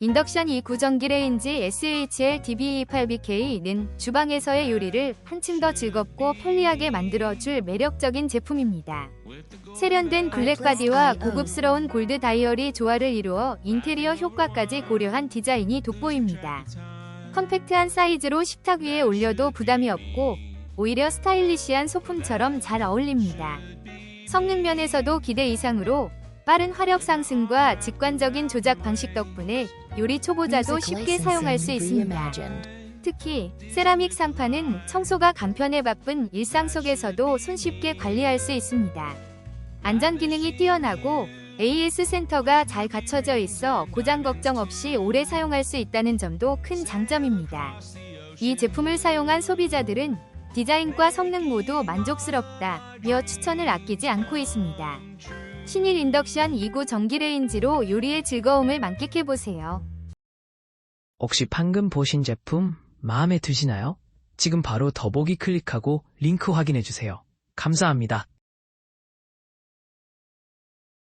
인덕션 2구 전기 레인지 SHL DB28BK는 주방에서의 요리를 한층 더 즐겁고 편리하게 만들어줄 매력적인 제품입니다. 세련된 블랙 바디와 고급스러운 골드 다이얼이 조화를 이루어 인테리어 효과까지 고려한 디자인이 돋보입니다. 컴팩트한 사이즈로 식탁 위에 올려도 부담이 없고 오히려 스타일리시한 소품처럼 잘 어울립니다. 성능 면에서도 기대 이상으로 빠른 화력 상승과 직관적인 조작 방식 덕분에 요리 초보자도 쉽게 사용할 수 있습니다. 특히 세라믹 상판은 청소가 간편해 바쁜 일상 속에서도 손쉽게 관리할 수 있습니다. 안전 기능이 뛰어나고 AS 센터가 잘 갖춰져 있어 고장 걱정 없이 오래 사용할 수 있다는 점도 큰 장점입니다. 이 제품을 사용한 소비자들은 디자인과 성능 모두 만족스럽다며 추천을 아끼지 않고 있습니다. 신일 인덕션 2구 전기 레인지로 요리의 즐거움을 만끽해보세요. 혹시 방금 보신 제품 마음에 드시나요? 지금 바로 더보기 클릭하고 링크 확인해주세요. 감사합니다.